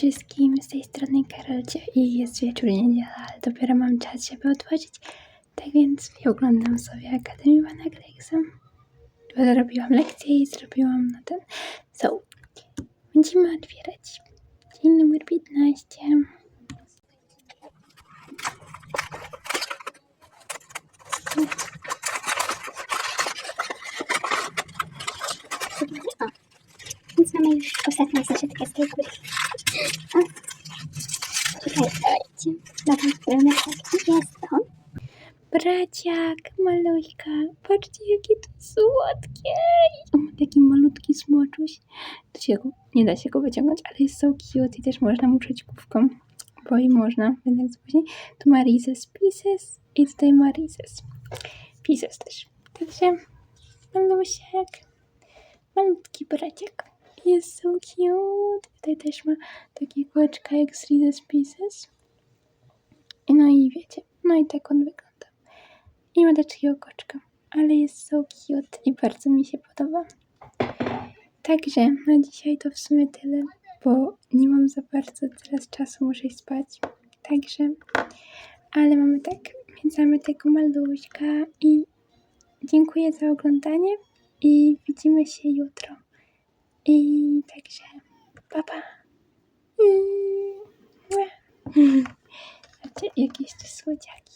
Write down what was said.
wszystkim, z tej strony Karolcie i jest wieczór niedziela, ale dopiero mam czas, żeby otworzyć. Tak więc oglądam sobie Akademię Pana Gregsa. Zrobiłam lekcję i zrobiłam na ten. So, będziemy otwierać. Dzień numer 15. O, ostatnią zeszytkę z tej góry. Dobra, kwiatki. Jest to. Braciak, maluśka, patrzcie jakie to słodkie. O, ma taki malutki smoczuś. To się go, nie da się go wyciągnąć, ale jest so cute i też można mu przeć główką, bo i można, jednak później. Tu ma Reese's Pieces i tutaj ma Reese's Pieces też. Także malusiek, malutki braciak. Jest so cute. Tutaj też ma takie kółeczka jak z Reese's Pieces. I No i wiecie, no i tak on wygląda. I ma takiego koczka, ale jest so cute i bardzo mi się podoba. Także na dzisiaj to w sumie tyle, bo nie mam za bardzo teraz czasu, muszę iść spać. Także, ale mamy tak, więc mamy tego maluśka i dziękuję za oglądanie i widzimy się jutro. И также папа. Це якісь судяки.